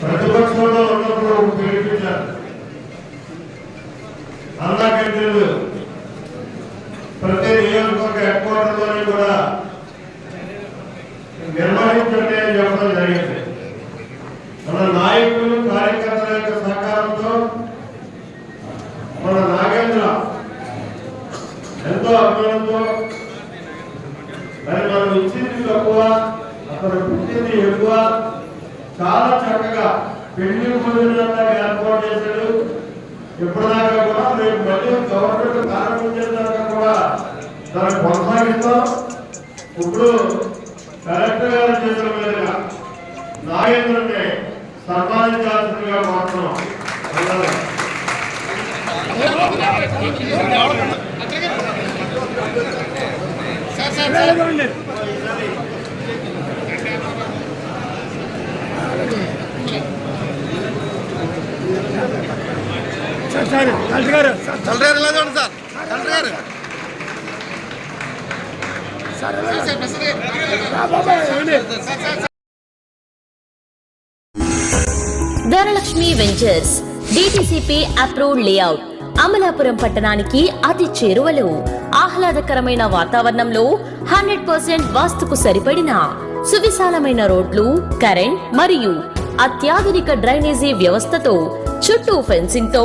ప్రతిపక్షంలో ఉన్నప్పుడు పిలిపించారు అన్నా క్యాంటీన్లు ప్రతి నియోజకవర్గ హెడ్ క్వార్టర్లోని కూడా నిర్వహించండి అని చెప్పడం జరిగింది. మన నాయకులు కార్యకర్తల యొక్క సహకారంతో మన నాగేంద్ర ఎంతో అభిమానంతో మరి మనం ఇచ్చింది తక్కువ అతను పుట్టింది ఎక్కువ చాలా చక్కగా పెళ్ళి భోజనంగా ఏర్పాటు చేశాడు. ఇప్పటిదాకా కూడా రేపు మళ్ళీ గవర్నమెంట్ ప్రారంభించేదాకా కూడా దాన్ని కొనసాగిస్తాం. ఇప్పుడు కలెక్టర్ గారి చేతుల మీదుగా నాగేంద్రుని సన్మానించాల్సిందిగా కోరుతున్నాం. అందరూ. సార్ సార్ కలెక్టర్ గారు సార్ కలెక్టర్ గారు ఇలా చూడండి సార్ కలెక్టర్ గారు బాబాయ్ ఏమండి? Dhanalakshmi ventures DTCP approved layout Amalapuram పట్టణానికి అతి చేరువలో. ఆహ్లాదకరమైన వాతావరణంలో హండ్రెడ్ పర్సెంట్ వాస్తుకు సరిపడిన సువిశాలమైన రోడ్లు కరెంట్ మరియు అత్యాధునిక డ్రైనేజీ వ్యవస్థతో చుట్టూ ఫెన్సింగ్తో